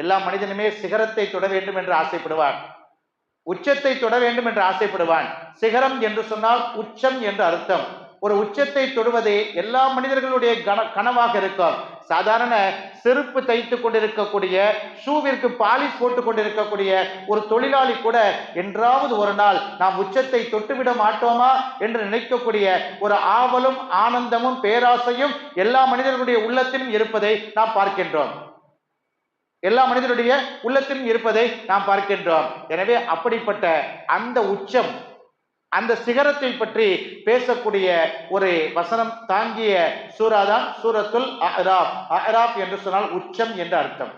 எல்லா மனிதனுமே சிகரத்தை தொட வேண்டும் என்று ஆசைப்படுவான். உச்சத்தை தொட வேண்டும் என்று ஆசைப்படுவான். சிகரம் என்று சொன்னால் உச்சம் என்று அர்த்தம். ஒரு உச்சத்தை தொடுவதே எல்லா மனிதர்களுடைய கன கனவாக இருக்கும். சாதாரண செருப்பு தைத்து கொண்டிருக்கக்கூடிய ஷூவிற்கு பாலிஷ் போட்டு கொண்டிருக்கக்கூடிய ஒரு தொழிலாளி கூட என்றாவது ஒரு நாள் நாம் உச்சத்தை தொட்டுவிட மாட்டோமா என்று நினைக்கக்கூடிய ஒரு ஆவலும் ஆனந்தமும் பேராசையும் எல்லா மனிதர்களுடைய உள்ளத்திலும் இருப்பதை நாம் பார்க்கின்றோம். எல்லா மனிதனுடைய உள்ளத்திலும் இருப்பதை நாம் பார்க்கின்றோம். எனவே அப்படிப்பட்ட அந்த உச்சம் அந்த சிகரத்தை பற்றி பேசக்கூடிய ஒரு வசனம் தாங்கிய சூறாதான் சூரத்துல் அஹ்ராப் அஹ்ராப் என்று சொன்னால் உச்சம் என்று அர்த்தம்.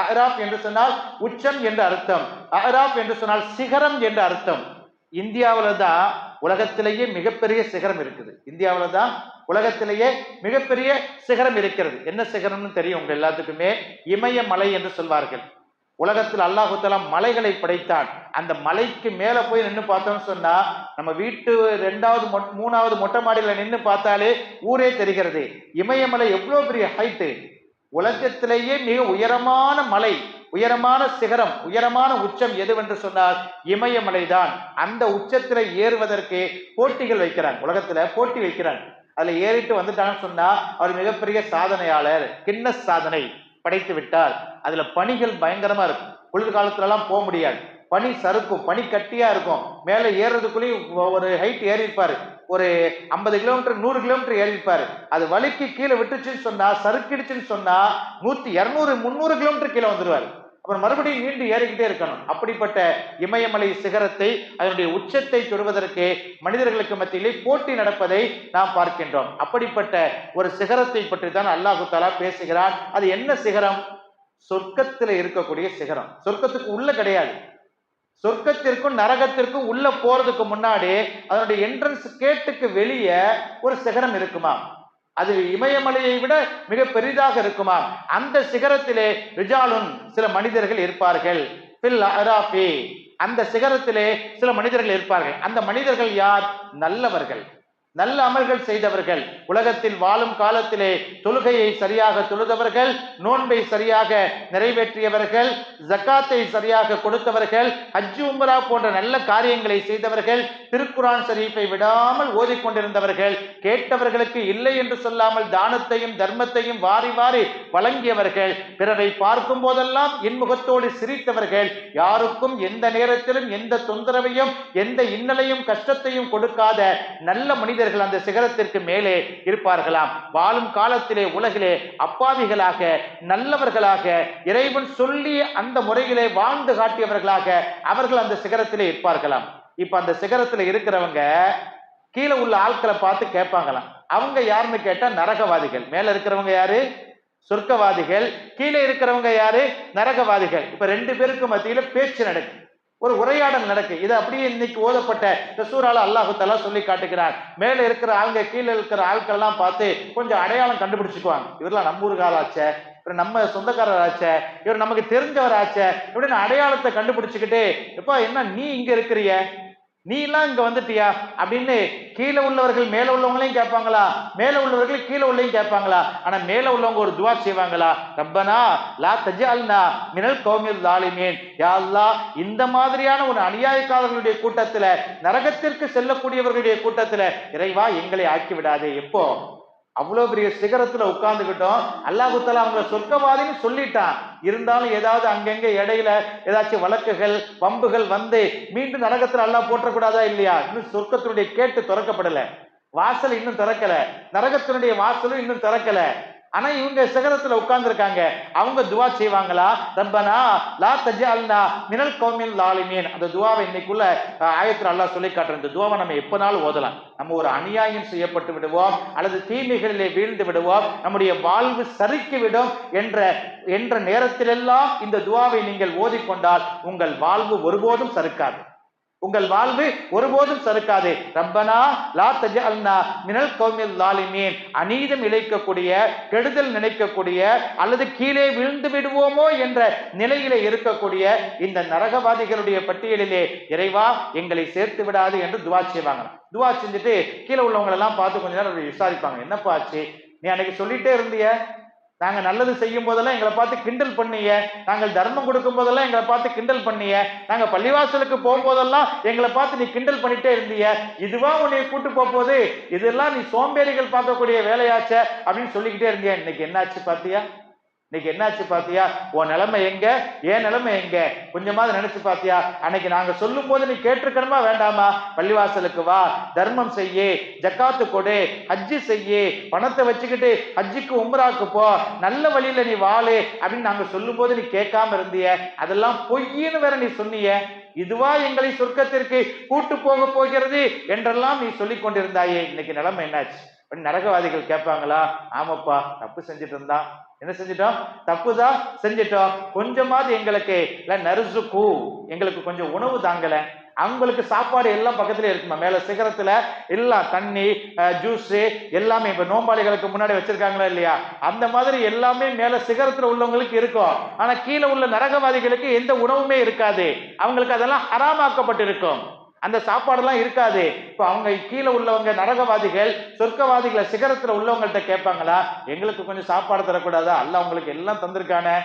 அஹ்ராப் என்று சொன்னால் உச்சம் என்று அர்த்தம். அஹ்ராப் என்று சொன்னால் சிகரம் என்று அர்த்தம். இந்தியாவில் தான் உலகத்திலேயே மிகப்பெரிய சிகரம் இருக்குது. இந்தியாவில் தான் உலகத்திலேயே மிகப்பெரிய சிகரம் இருக்கிறது. என்ன சிகரம்னு தெரியும் உங்க எல்லாத்துக்குமே? இமயமலை என்று சொல்வார்கள். உலகத்தில் அல்லாஹு மலைகளை படைத்தான். அந்த மலைக்கு மேல போய் நின்று பார்த்தோம்னு சொன்னா நம்ம வீட்டு ரெண்டாவது மொ- மூணாவது மொட்டை மாடியில நின்று பார்த்தாலே ஊரே தெரிகிறது. இமயமலை எவ்வளவு பெரிய ஹைட்டு உலகத்திலேயே மிக உயரமான மலை உயரமான சிகரம் உயரமான உச்சம் எதுவென்று சொன்னால் இமயமலை தான் அந்த உச்சத்தில் ஏறுவதற்கு போட்டிகள் வைக்கிறாங்க உலகத்துல போட்டி வைக்கிறாங்க அதுல ஏறிட்டு வந்துட்டாங்கன்னு சொன்னா அவர் மிகப்பெரிய சாதனையாளர் கின்னஸ் சாதனை படைத்து விட்டார். அதுல பனிகள் பயங்கரமா இருக்கும். குளிர்காலத்துல எல்லாம் போக முடியாது. பனி சறுக்கும் பனி கட்டியா இருக்கும். மேலே ஏறுறதுக்குள்ளேயும் ஒரு ஹைட் ஏறி இருப்பாரு ஒரு ஐம்பது கிலோமீட்டர் நூறு கிலோமீட்டர் ஏறி இருப்பாரு அது வலிக்கு கீழே விட்டுச்சுன்னு சொன்னா சறுக்கிடுச்சுன்னு சொன்னா நூத்தி இரநூறு முந்நூறு கிலோமீட்டர் கீழே வந்துருவாரு. அப்புறம் மறுபடியும் மீண்டும் ஏறிக்கிட்டே இருக்கணும். அப்படிப்பட்ட இமயமலை சிகரத்தை அதனுடைய உச்சத்தை தொடுவதற்கு மனிதர்களுக்கு மத்தியிலே போட்டி நடப்பதை நாம் பார்க்கின்றோம். அப்படிப்பட்ட ஒரு சிகரத்தை பற்றி தான் அல்லாஹு தாலா பேசுகிறான். அது என்ன சிகரம்? சொர்க்கத்தில் இருக்கக்கூடிய சிகரம். சொர்க்கத்துக்கு உள்ள கிடையாது. சொர்க்கத்திற்கும் நரகத்திற்கும் உள்ள போறதுக்கு முன்னாடி அதனுடைய என்ட்ரன்ஸ் கேட்டுக்கு வெளியே ஒரு சிகரம் இருக்குமா அது இமயமலையை விட மிக பெரிதாக இருக்குமா? அந்த சிகரத்திலே ரிஜாலுன் சில மனிதர்கள் இருப்பார்கள். பில் அராஃபி. அந்த சிகரத்திலே சில மனிதர்கள் இருப்பார்கள். அந்த மனிதர்கள் யார்? நல்லவர்கள். நல்ல அமல்கள் செய்தவர்கள் உலகத்தில் வாழும் காலத்திலே தொழுகையை சரியாக தொழுதவர்கள் நோன்பை சரியாக நிறைவேற்றியவர்கள் ஜக்காத்தை சரியாக கொடுத்தவர்கள் ஹஜ்ஜு உம்ரா போன்ற நல்ல காரியங்களை செய்தவர்கள் திருக்குரான் ஷரீஃபை விடாமல் ஓதிக்கொண்டிருந்தவர்கள் கேட்டவர்களுக்கு இல்லை என்று சொல்லாமல் தானத்தையும் தர்மத்தையும் வாரி வாரி வழங்கியவர்கள் பிறரை பார்க்கும் போதெல்லாம் இன்முகத்தோடு சிரித்தவர்கள் யாருக்கும் எந்த நேரத்திலும் எந்த தொந்தரவையும் எந்த இன்னலையும் கஷ்டத்தையும் கொடுக்காத நல்ல மனித மனிதர்கள் அந்த சிகரத்திற்கு மேலே இருப்பார்களாம். வாழும் காலத்திலே உலகிலே அப்பாவிகளாக நல்லவர்களாக இறைவன் சொல்லி அந்த முறையிலே வாழ்ந்து காட்டியவர்களாக அவர்கள் அந்த சிகரத்திலே இருப்பார்களாம். இப்ப அந்த சிகரத்துல இருக்கிறவங்க கீழே உள்ள ஆட்களை பார்த்து கேட்பாங்களாம். அவங்க யாருன்னு கேட்டா நரகவாதிகள். மேல இருக்கிறவங்க யாரு? சொர்க்கவாதிகள். கீழே இருக்கிறவங்க யாரு? நரகவாதிகள். இப்ப ரெண்டு பேருக்கு மத்தியில பேச்சு நடக்கும் ஒரு உரையாடல் நடக்கு. இது அப்படியே இன்னைக்கு ஓதப்பட்ட இந்த சூறால அல்லாஹு தலா சொல்லி காட்டுகிறார். மேல இருக்கிற ஆளுங்க கீழே இருக்கிற ஆட்கள் எல்லாம் பார்த்து கொஞ்சம் அடையாளம் கண்டுபிடிச்சுக்குவாங்க. இவரெல்லாம் நம்ம ஊருக்கார ஆச்சே இவர் நம்ம சொந்தக்காரர் ஆச்சே இவர் நமக்கு தெரிஞ்சவர் ஆச்சே இப்படின்னு அடையாளத்தை கண்டுபிடிச்சுக்கிட்டு எப்பா என்ன நீ இங்க இருக்கிறிய? நீ எல்லாம் இங்க வந்துட்டியா? அப்படின்னு கீழே உள்ளவர்கள் மேல உள்ளவங்களையும் கேட்பாங்களா? மேல உள்ளவர்கள் கீழே உள்ளையும் கேட்பாங்களா? ஆனா மேல உள்ளவங்க ஒரு துவா செய்வாங்களா? ரப்பனா லா தஜால்னா மினல் கௌமில் தாலிமீன் யா இந்த மாதிரியான ஒரு அநியாயக்காரர்களுடைய கூட்டத்துல நரகத்திற்கு செல்லக்கூடியவர்களுடைய கூட்டத்துல இறைவா எங்களை ஆக்கி விடாதே. எப்போ? அவ்வளவு பெரிய சிகரத்துல உட்கார்ந்துகிட்டோம். அல்லாஹுத்தால தஆலா சொர்க்கவாதின்னு சொல்லிட்டான். இருந்தாலும் ஏதாவது அங்கங்க இடையில ஏதாச்சும் வழக்குகள் பம்புகள் வந்து மீண்டும் நரகத்துல அல்லாஹ் போட்டக்கூடாதா இல்லையா? இன்னும் சொர்க்கத்தினுடைய கேட்டு திறக்கப்படல. வாசல் இன்னும் திறக்கல. நரகத்தினுடைய வாசலும் இன்னும் திறக்கல. ஆனா இவங்க சிகரத்துல உட்கார்ந்துருக்காங்க. அவங்க துவா செய்வாங்களா? ரப்பனா லா தஜால்னா மினல் கௌமில் லாலிமீன். அந்த துவாவை இன்னைக்குள்ள அஹ், அல்லா அல்லாஹ் சொல்லி காட்டுற இந்த துவாவை நம்ம எப்பனாலும் ஓதலாம். நம்ம ஒரு அநியாயம் செய்யப்பட்டு விடுவோம் அல்லது தீமைகளிலே வீழ்ந்து விடுவோம் நம்முடைய வாழ்வு சறுக்கி விடும் என்ற என்ற நேரத்திலெல்லாம் இந்த துவாவை நீங்கள் ஓதிக்கொண்டால் உங்கள் வாழ்வு ஒருபோதும் சறுக்காது. உங்கள் வாழ்வு ஒருபோதும் சறுக்காது. ரப்பனா லா தஜஅல்னா மினல் கௌமில் லாலிமீன் அநீதம் இழைக்கக்கூடிய கெடுதல் நினைக்கக்கூடிய அல்லது கீழே விழுந்து விடுவோமோ என்ற நிலையிலே இருக்கக்கூடிய இந்த நரகவாதிகளுடைய பட்டியலிலே இறைவா எங்களை சேர்த்து விடாது என்று துவா செய்வாங்க. துவா செஞ்சுட்டு கீழே உள்ளவங்களெல்லாம் பார்த்து கொஞ்ச நேரம் விசாரிப்பாங்க. என்னப்பா ஆச்சு? நீ அன்னைக்கு சொல்லிட்டே இருந்திய. நாங்கள் நல்லது செய்யும் போதெல்லாம் எங்களை பார்த்து கிண்டல் பண்ணிய நாங்கள் தர்மம் கொடுக்கும் போதெல்லாம் எங்களை பார்த்து கிண்டல் பண்ணிய நாங்கள் பள்ளிவாசலுக்கு போகும்போதெல்லாம் எங்களை பார்த்து நீ கிண்டல் பண்ணிட்டே இருந்திய இதுவா உன்னை கூட்டு போக போகுது இதெல்லாம் நீ சோம்பேறிகள் பார்க்கக்கூடிய வேலையாச்ச அப்படின்னு சொல்லிக்கிட்டே இருந்தியா? இன்னைக்கு என்னாச்சு பார்த்தியா இன்னைக்கு என்னாச்சு பாத்தியா? உன் நிலைமை எங்க? ஏன் நிலைமை எங்க? கொஞ்சமாவது நினைச்சு பாத்தியா? அன்னைக்கு நாங்க சொல்லும் போது நீ கேட்டிருக்கணுமா? வேண்டாமா? பள்ளிவாசலுக்கு வா. தர்மம் செய்யு ஜக்காத்து கொடு ஹஜ்ஜி செய்யு பணத்தை வச்சுக்கிட்டு ஹஜ்ஜிக்கு உம்ராக்கு போ. நல்ல வழியில நீ வாழு அப்படின்னு நாங்க சொல்லும் போது நீ கேட்காம இருந்திய. அதெல்லாம் பொய்ன்னு வேற நீ சொன்னிய. இதுவா எங்களை சொர்க்கத்திற்கு கூட்டு போக போகிறது என்றெல்லாம் நீ சொல்லிக் கொண்டிருந்தாயே. இன்னைக்கு நிலைமை என்னாச்சு? நரகவாதிகள் கேட்பாங்களா? ஆமாப்பா தப்பு செஞ்சுட்டு இருந்தான் என்ன செஞ்சிட்டோம்? தப்புதான் செஞ்சிட்டோம். கொஞ்சமாவது எங்களுக்கு இல்ல நறுசுக்கு எங்களுக்கு கொஞ்சம் உணவு தாங்கல. அவங்களுக்கு சாப்பாடு எல்லாம் பக்கத்துல இருக்குமா? மேல சிகரத்துல எல்லாம் தண்ணி ஜூஸ் எல்லாமே இப்ப நோம்பாளிகளுக்கு முன்னாடி வச்சிருக்காங்களா இல்லையா? அந்த மாதிரி எல்லாமே மேல சிகரத்துல உள்ளவங்களுக்கு இருக்கும். ஆனா கீழே உள்ள நரகவாதிகளுக்கு எந்த உணவுமே இருக்காது. அவங்களுக்கு அதெல்லாம் ஹராமாக்கப்பட்டிருக்கும். அந்த சாப்பாடெல்லாம் இருக்காது. இப்போ அவங்க கீழே உள்ளவங்க நரகவாதிகள் சொர்க்கவாதிகளை சிகரத்தில் உள்ளவங்கள்ட்ட கேட்பாங்களா? எங்களுக்கு கொஞ்சம் சாப்பாடு தரக்கூடாதா? அல்ல அவங்களுக்கு எல்லாம் தந்திருக்கானே.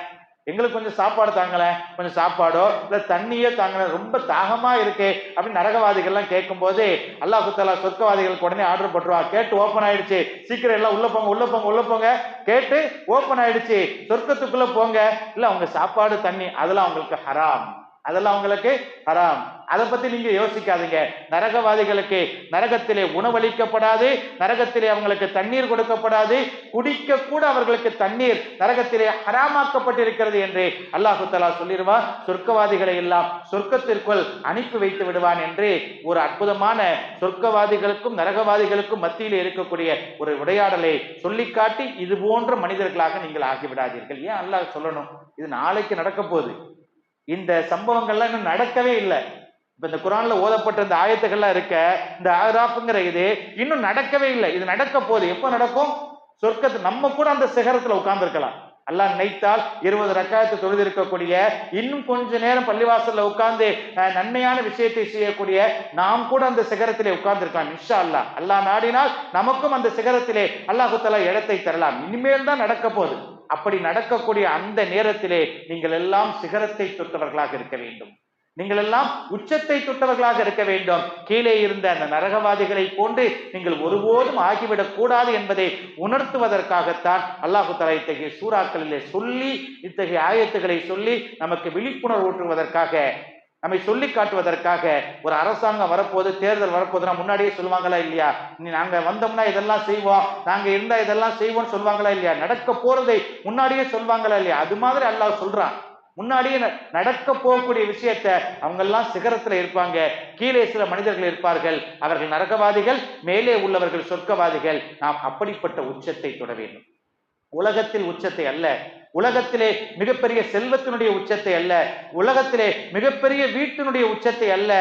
எங்களுக்கு கொஞ்சம் சாப்பாடு தாங்களேன். கொஞ்சம் சாப்பாடோ இல்லை தண்ணியோ தாங்கலை ரொம்ப தாகமா இருக்கு அப்படின்னு நரகவாதிகள்லாம் கேட்கும் போது அல்லாஹு தாலா சொர்க்கவாதிகளுக்கு உடனே ஆர்டர் போட்டுருவா. கேட்டு ஓப்பன் ஆயிடுச்சு. சீக்கிரம் எல்லாம் உள்ள போங்க உள்ள போங்க உள்ள போங்க. கேட்டு ஓப்பன் ஆயிடுச்சு. சொர்க்கத்துக்குள்ள போங்க. இல்லை அவங்க சாப்பாடு தண்ணி அதெல்லாம் அவங்களுக்கு ஹராம் அதெல்லாம் அவங்களுக்கு ஹராம். அதை பத்தி நீங்க யோசிக்காதீங்க. நரகவாதிகளுக்கு நரகத்திலே உணவளிக்கப்படாது நரகத்திலே அவங்களுக்கு தண்ணீர் கொடுக்கப்படாது குடிக்க கூட அவர்களுக்கு தண்ணீர் நரகத்திலே ஹராமாக்கப்பட்டிருக்கிறது என்று அல்லாஹு தலா சொல்லிடுவான். சொர்க்கவாதிகளை எல்லாம் சொர்க்கத்திற்குள் அனுப்பி வைத்து விடுவான் என்று ஒரு அற்புதமான சொர்க்கவாதிகளுக்கும் நரகவாதிகளுக்கும் மத்தியில் இருக்கக்கூடிய ஒரு உரையாடலை சொல்லிக்காட்டி இது போன்ற மனிதர்களாக நீங்கள் ஆகிவிடாதீர்கள். ஏன் அல்லாஹ் சொல்லணும்? இது நாளைக்கு நடக்க போகுது இந்த சம்பவங்கள்லாம் இன்னும் நடக்கவே இல்லை. இப்ப இந்த குரான்ல ஓதப்பட்ட இந்த ஆயத்துகள்லாம் இருக்க இந்த ஆராப்புங்கிற இது இன்னும் நடக்கவே இல்லை. இது நடக்க போகுது. எப்போ நடக்கும்? சொர்க்கத்து நம்ம கூட அந்த சிகரத்துல உட்கார்ந்துருக்கலாம். அல்லாஹ் நினைத்தால் இருபது ரக்காயத்தை தொழுது இருக்கக்கூடிய இன்னும் கொஞ்ச நேரம் பள்ளிவாசல்ல உட்கார்ந்து நன்மையான விஷயத்தை செய்யக்கூடிய நாம் கூட அந்த சிகரத்திலே உட்கார்ந்துருக்கலாம் இன்ஷா அல்லாஹ் அல்லாஹ் நாடினால் நமக்கும் அந்த சிகரத்திலே அல்லாஹு தலா இடத்தை தரலாம். இனிமேல் தான் நடக்க போகுது. அப்படி நடக்கக்கூடிய அந்த நேரத்திலே நீங்கள் எல்லாம் சிகரத்தை தொட்டவர்களாக இருக்க வேண்டும். நீங்கள் எல்லாம் உச்சத்தை தொட்டவர்களாக இருக்க வேண்டும். கீழே இருந்த அந்த நரகவாதிகளை போன்று நீங்கள் ஒருபோதும் ஆகிவிடக் கூடாது என்பதை உணர்த்துவதற்காகத்தான் அல்லாஹு தலா இத்தகைய சூறாக்களிலே சொல்லி இத்தகைய ஆயத்துகளை சொல்லி நமக்கு விழிப்புணர்வு ஊற்றுவதற்காக நம்மை சொல்லி காட்டுவதற்காக ஒரு அரசாங்கம் வரப்போது தேர்தல் வரப்போதுனா முன்னாடியே சொல்லுவாங்களா இல்லையா? நீ நாங்க வந்தோம்னா இதெல்லாம் செய்வோம் நாங்க இருந்தா இதெல்லாம் செய்வோம்னு சொல்லுவாங்களா இல்லையா? நடக்க போறதை முன்னாடியே சொல்லுவாங்களா இல்லையா? அது மாதிரி அல்லாஹ் சொல்றான். முன்னாடியே ந- நடக்க போகக்கூடிய விஷயத்த அவங்க எல்லாம் சிகரத்துல இருப்பாங்க கீழே சில மனிதர்கள் இருப்பார்கள். அவர்கள் நரகவாதிகள் மேலே உள்ளவர்கள் சொர்க்கவாதிகள். நாம் அப்படிப்பட்ட உச்சத்தை தொட வேண்டும். உலகத்தில் உச்சத்தை அல்ல உலகத்திலே மிகப்பெரிய செல்வத்தினுடைய உச்சத்தை அல்ல. உலகத்திலே மிகப்பெரிய வீட்டினுடைய உச்சத்தை அல்ல.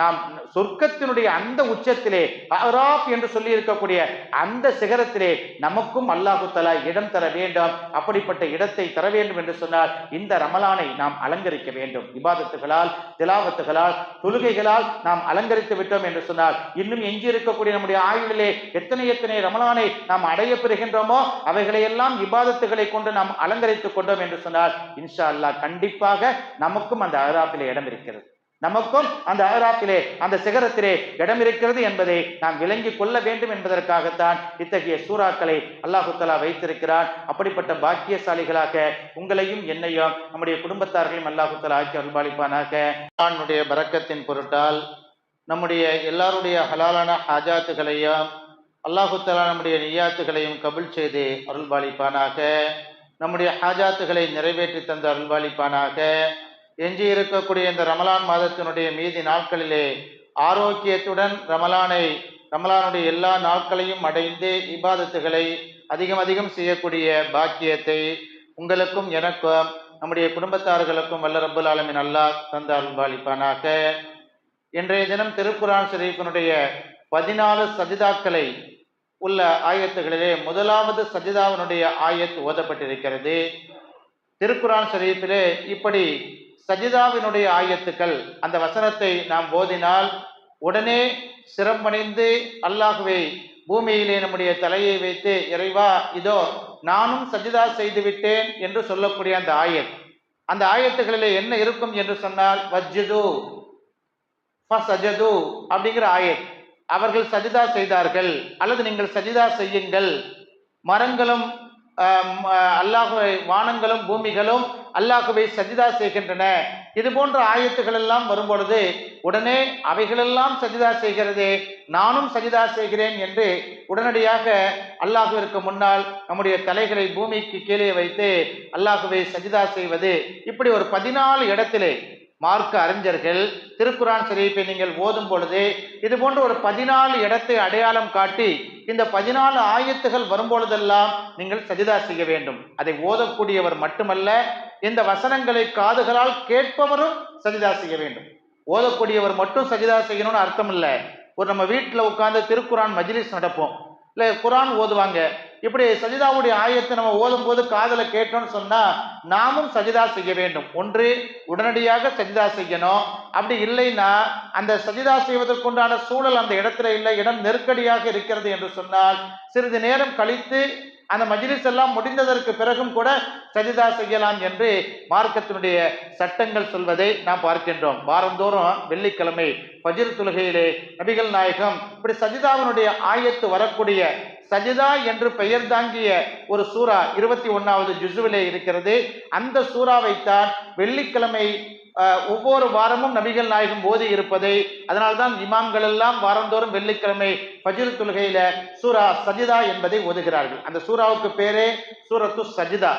நாம் சொர்க்கத்தினுடைய அந்த உச்சத்திலே அராப் என்று சொல்லி இருக்கக்கூடிய அந்த சிகரத்திலே நமக்கும் அல்லாஹு தலா இடம் தர வேண்டும். அப்படிப்பட்ட இடத்தை தர வேண்டும் என்று சொன்னால் இந்த ரமலானை நாம் அலங்கரிக்க வேண்டும். இபாதத்துகளால் திலாவத்துகளால் தொழுகைகளால் நாம் அலங்கரித்து விட்டோம் என்று சொன்னால் இன்னும் எஞ்சி இருக்கக்கூடிய நம்முடைய ஆயுளிலே எத்தனை எத்தனை ரமலானை நாம் அடைய பெறுகின்றோமோ அவைகளை எல்லாம் இபாதத்துகளை கொண்டு நாம் அலங்கரித்துக் கொண்டோம் என்று சொன்னால் இன்ஷா அல்லாஹ் கண்டிப்பாக நமக்கும் அந்த அகராப்பிலே இடம் இருக்கிறது. நமக்கும் அந்த அகராப்பிலே அந்த சிகரத்திலே இடம் இருக்கிறது என்பதை நாம் விளங்கி கொள்ள வேண்டும் என்பதற்காகத்தான் இத்தகைய சூறாக்களை அல்லாஹுத்தலா வைத்திருக்கிறான். அப்படிப்பட்ட பாக்கியசாலிகளாக உங்களையும் என்னையும் நம்முடைய குடும்பத்தார்களையும் அல்லாஹுத்தலா ஆக்கி அருள்பாலிப்பானாக ஆணுடைய பரக்கத்தின் பொருட்டால் நம்முடைய எல்லாருடைய ஹலாலான ஹாஜாத்துகளையும் அல்லாஹுத்தலா நம்முடைய நியாத்துகளையும் கபுல் செய்து அருள்பாலிப்பானாக நம்முடைய ஹாஜாத்துகளை நிறைவேற்றி தந்து அருள்பாலிப்பானாக எஞ்சி இருக்கக்கூடிய இந்த ரமலான் மாதத்தினுடைய மீதி நாட்களிலே ஆரோக்கியத்துடன் ரமலானை ரமலானுடைய எல்லா நாட்களையும் அடைந்து இபாதத்துகளை அதிகம் அதிகம் செய்யக்கூடிய பாக்கியத்தை உங்களுக்கும் எனக்கும் நம்முடைய குடும்பத்தார்களுக்கும் வல்ல ரபுல் ஆலமின் அல்லாஹ் தந்த அருள்பாலிப்பானாக இன்றைய தினம் திருக்குரான் ஷரீஃபினுடைய பதினாலு சஜிதாக்களை உள்ள ஆயத்துகளிலே முதலாவது சஜிதாவினுடைய ஆயத் ஓதப்பட்டிருக்கிறது. திருக்குரான் ஷரீஃபிலே இப்படி சஜிதாவினுடைய ஆயத்துக்கள் அந்த வசனத்தை நாம் ஓதினால் உடனே சிரமடைந்து அல்லாஹுவை பூமியிலே நம்முடைய தலையை வைத்து இறைவா இதோ நானும் சஜிதா செய்து விட்டேன் என்று சொல்லக்கூடிய அந்த ஆயத். அந்த ஆயத்துகளிலே என்ன இருக்கும் என்று சொன்னால் வஜ்ஜுது ஃபசஜது அப்படிங்கிற ஆயத். அவர்கள் சஜிதா செய்தார்கள். அல்லது நீங்கள் சஜிதா செய்யுங்கள். மரங்களும் அல்லாஹுவை வானங்களும் பூமிகளும் அல்லாஹுவை சஜிதா செய்கின்றன. இது போன்ற ஆயத்துகள் எல்லாம் வரும்பொழுது உடனே அவைகளெல்லாம் சஜிதா செய்கிறதே நானும் சஜிதா செய்கிறேன் என்று உடனடியாக அல்லாஹுவிற்கு முன்னால் நம்முடைய தலைகளை பூமிக்கு கீழே வைத்து அல்லாஹுவை சஜிதா செய்வது. இப்படி ஒரு பதினாலு இடத்திலே மார்க்க அறிஞர்கள் திருக்குரான் ஷரீஃபை நீங்கள் ஓதும் பொழுது இது போன்ற ஒரு பதினாலு இடத்தை அடையாளம் காட்டி இந்த பதினாலு ஆயத்துகள் வரும்பொழுதெல்லாம் நீங்கள் சஜிதா செய்ய வேண்டும். அதை ஓதக்கூடியவர் மட்டுமல்ல இந்த வசனங்களை காதுகளால் கேட்பவரும் சஜிதா செய்ய வேண்டும். ஓதக்கூடியவர் மட்டும் சஜிதா செய்யணும்னு அர்த்தம் இல்லை. ஒரு நம்ம வீட்டில் உட்காந்து திருக்குரான் மஜ்லிஸ் நடப்போம். இல்லை குரான் ஓதுவாங்க. இப்படி சஜிதாவுடைய ஆயத்தை நம்ம ஓதும் போது காதல கேட்டோம்னு சொன்னா நாமும் சஜிதா செய்ய வேண்டும். ஒன்று உடனடியாக சஜிதா செய்யணும். அப்படி இல்லைன்னா அந்த சஜிதா செய்வதற்குண்டான சூழல் அந்த இடத்துல இல்லை. இடம் நெருக்கடியாக இருக்கிறது என்று சொன்னால் சிறிது நேரம் கழித்து அந்த மஜ்லிஸ் எல்லாம் முடிந்ததற்கு பிறகும் கூட சஜிதா செய்யலாம் என்று மார்க்கத்தினுடைய சட்டங்கள் சொல்வதை நாம் பார்க்கின்றோம். வாரந்தோறும் வெள்ளிக்கிழமை பஜிர் தொழுகையிலே நபிகள் நாயகம் இப்படி சஜிதாவினுடைய ஆயத்து வரக்கூடிய சஜிதா என்று பெயர் தாங்கிய ஒரு சூரா இருபத்தி ஒன்றாவது ஜுசுவிலே இருக்கிறது. அந்த சூறாவைத்தான் வெள்ளிக்கிழமை ஒவ்வொரு வாரமும் நபிகள் நாயகம் ஓதி இருப்பதை அதனால்தான் இமாம்கள் எல்லாம் வாரந்தோறும் வெள்ளிக்கிழமை பஜிர் தொழுகையில சூரா சஜிதா என்பதை ஓதுகிறார்கள். அந்த சூறாவுக்கு பேரே சூரத்து சஜிதா.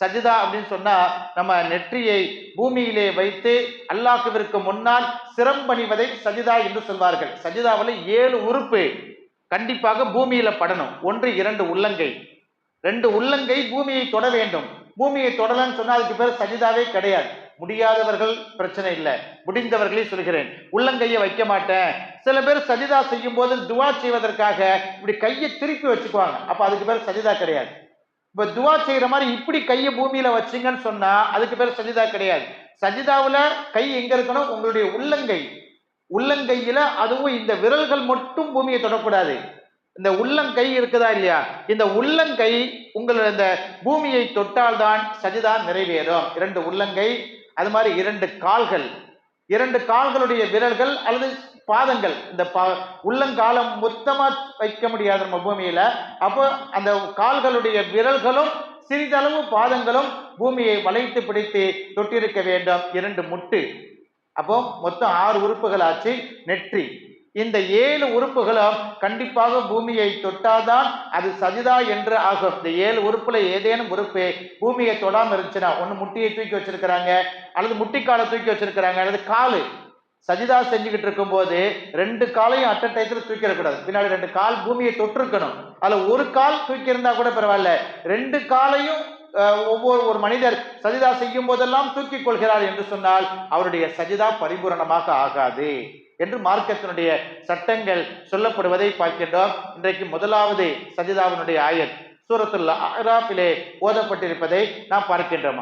சஜிதா அப்படின்னு சொன்னா நம்ம நெற்றியை பூமியிலே வைத்து அல்லாஹுவிற்கு முன்னால் சிரம்பணிவதை சஜிதா என்று சொல்வார்கள். சஜிதாவில் ஏழு உறுப்பு. கண்டிப்பாக பூமியில படணும். ஒன்று இரண்டு உள்ளங்கை. ரெண்டு உள்ளங்கை பூமியை தொட வேண்டும். பூமியை தொடலன்னு சொன்னா அதுக்கு பேர் சஜிதாவே கிடையாது. முடியாதவர்கள் பிரச்சனை இல்லை. முடிந்தவர்களே சொல்கிறேன். உள்ளங்கையை வைக்க மாட்டேன். சில பேர் சஜிதா செய்யும் போது துவா செய்வதற்காக இப்படி கையை திருப்பி வச்சுக்குவாங்க. அப்ப அதுக்கு பேர் சஜிதா கிடையாது. இப்ப துவா செய்யற மாதிரி இப்படி கையை பூமியில வச்சீங்கன்னு சொன்னா அதுக்கு பேர் சஜிதா கிடையாது. சஜிதாவில் கை எங்க இருக்கணும்? உங்களுடைய உள்ளங்கை. உள்ளங்கையில அதுவும் இந்த விரல்கள் மட்டும் பூமியை தொடக்கூடாது. இந்த உள்ளங்கை இருக்குதா இல்லையா? இந்த உள்ளங்கை உங்களோட இந்த பூமியை தொட்டால்தான் சஜிதா நிறைவேறும். இரண்டு உள்ளங்கை அது மாதிரி இரண்டு கால்கள். இரண்டு கால்களுடைய விரல்கள் அல்லது பாதங்கள். இந்த பா உள்ளங்காலம் மொத்தமா வைக்க முடியாது நம்ம பூமியில. அப்போ அந்த கால்களுடைய விரல்களும் சிறிதளவு பாதங்களும் பூமியை வளைத்து பிடித்து தொட்டிருக்க வேண்டும். இரண்டு முட்டு. அப்போ மொத்தம் ஆறு உறுப்புகள் ஆச்சு நெற்றி. இந்த ஏழு உறுப்புகளும் கண்டிப்பாக பூமியை தொட்டாதான் அது சஜிதா என்று ஆகும். இந்த ஏழு உறுப்புல ஏதேனும் உறுப்பு பூமியை தொடாமல் இருந்துச்சுன்னா ஒன்று முட்டியை தூக்கி வச்சிருக்கிறாங்க அல்லது முட்டிக்காலை தூக்கி வச்சிருக்கிறாங்க அல்லது காலு. சஜிதா செஞ்சுக்கிட்டு இருக்கும்போது ரெண்டு காலையும் அட்ட டயத்துல தூக்கிடக்கூடாது. பின்னாடி ரெண்டு கால் பூமியை தொட்டிருக்கணும். அதில் ஒரு கால் தூக்கி இருந்தா கூட பரவாயில்ல. ரெண்டு காலையும் ஒவ்வொரு ஒரு மனிதர் சஜிதா செய்யும் போதெல்லாம் தூக்கிக் கொள்கிறார் என்று சொன்னால் அவருடைய சஜிதா பரிபூரணமாக ஆகாது என்று மார்க்கத்தினுடைய சட்டங்கள் சொல்லப்படுவதை பார்க்கின்றோம். இன்றைக்கு முதலாவது சஜிதாவினுடைய ஆயத் சூரத்துள்ள ஓதப்பட்டிருப்பதை நாம் பார்க்கின்றோம்.